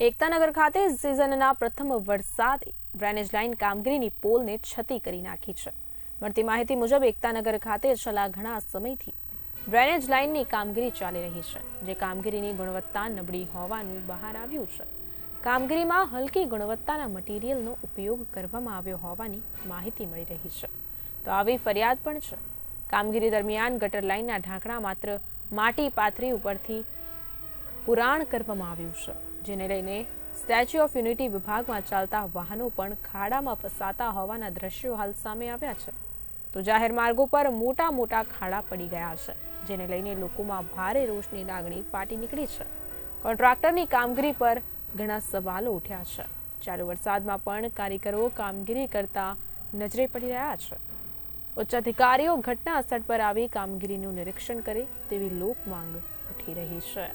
એકતાનગર ખાતે સિઝનના પ્રથમ વરસાદ ડ્રેનેજ લાઇન કામગીરીની પોલને છતી કરી નાખી છે. મળતી માહિતી મુજબ એકતાનગર ખાતે છેલ્લા ઘણા સમયથી ડ્રેનેજ લાઇનની કામગીરી ચાલી રહી છે, જે કામગીરીની ગુણવત્તા નબળી હોવાનું બહાર આવ્યું છે. કામગીરીમાં હલકી ગુણવત્તાના મટીરીયલનો ઉપયોગ કરવામાં આવ્યો હોવાની માહિતી મળી રહી છે. તો આવી ફરિયાદ પણ છે. કામગીરી દરમિયાન ગટર લાઇનના ઢાંકણા માત્ર માટી પાથરી ઉપરથી પુરાણ કરવામાં આવ્યું છે, જેને લઈને સ્ટેચ્યુ ઓફ યુનિટી વિભાગમાં ચાલતા વાહનો પણ ખાડામાં ફસાતા હોવાના દ્રશ્યો હાલ સામે આવ્યા છે. તો જાહેર માર્ગો પર મોટા મોટા ખાડા પડી ગયા છે, જેને લઈને લોકોમાં ભારે રોષની લાગણી ફાટી નીકળી છે. કોન્ટ્રાક્ટરની કામગીરી પર ઘણા સવાલો ઉઠ્યા છે. ચાલુ વરસાદમાં પણ કારીગરો કામગીરી કરતા નજરે પડી રહ્યા છે. ઉચ્ચ અધિકારીઓ ઘટના સ્થળ પર આવી કામગીરીનું નિરીક્ષણ કરે તેવી લોક માંગ ઉઠી રહી છે.